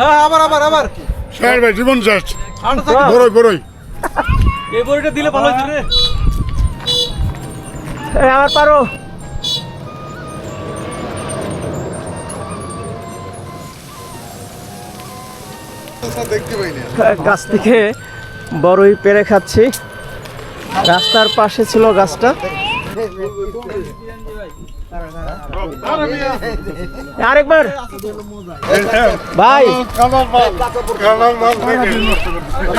হ্যাঁ আবার আবার আবার। স্যার ভাই জীবন শেষ। বড়ই বড়ই। এই বড়িটা দিলে ভালো হতো রে। এই, আমার পারো। গাছ থেকে বড়ই পেরে খাচ্ছি। রাস্তার পাশে ছিল গাছটা। আরেকবার। ভাই।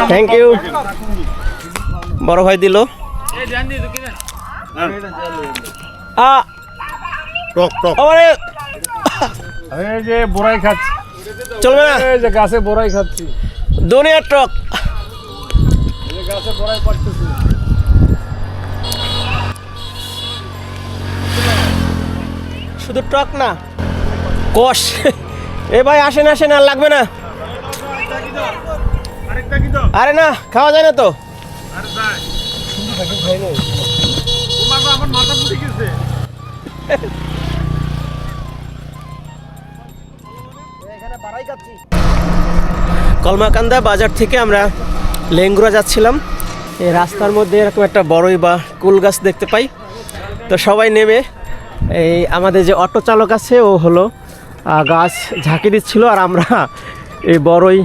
থ্যাংক ইউ বড় ভাই দিল। খাচ্ছি। চলবে না। গাছে খাচ্ছি। দুনিয়ার টক। গাছে বড়াই পাড়তেছি। শুধু টক না, কষ। এ ভাই, আসেন আসেন, আর লাগবে না। আরে না, খাওয়া যায় না তো। কলমাকান্দা বাজার থেকে আমরা লেঙ্গুরা যাচ্ছিলাম। এই রাস্তার মধ্যে এরকম একটা বড়ই বা কুল গাছ দেখতে পাই। তো সবাই নেমে এই আমাদের যে অটো চালক আছে, ও হলো গাছ ঝাঁকি দিচ্ছিল আর আমরা এই বড়ই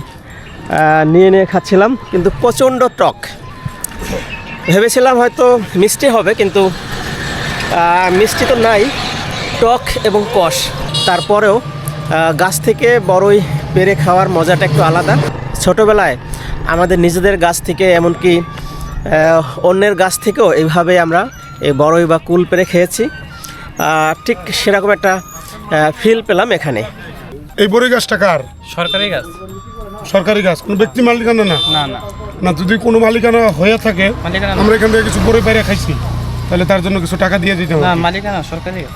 নিয়ে নিয়ে খাচ্ছিলাম। কিন্তু প্রচণ্ড টক। ভেবেছিলাম হয়তো মিষ্টি হবে, কিন্তু মিষ্টি তো নাই। টক এবং কষ। তারপরেও গাছ থেকে বড়ই পেরে খাওয়ার মজাটা একটু আলাদা। ছোটোবেলায় আমাদের নিজেদের গাছ থেকে এমনকি অন্যের গাছ থেকেও এইভাবে আমরা এই বড়ই বা কুল পেরে খেয়েছি। ঠিক সেরকম একটা ফিল পেলাম এখানে। এই বড়ই গাছটা কার? সরকারি গাছ। সরকারি গাছ কোনো ব্যক্তি মালিকানা না? না না। না যদি কোনো মালিকানা হয়ে থাকে আমরা এখান থেকে কিছু বড়ি পাইরে খাইছি তাহলে তার জন্য কিছু টাকা দিয়ে দিতে হবে। না মালিকানা সরকারি গাছ।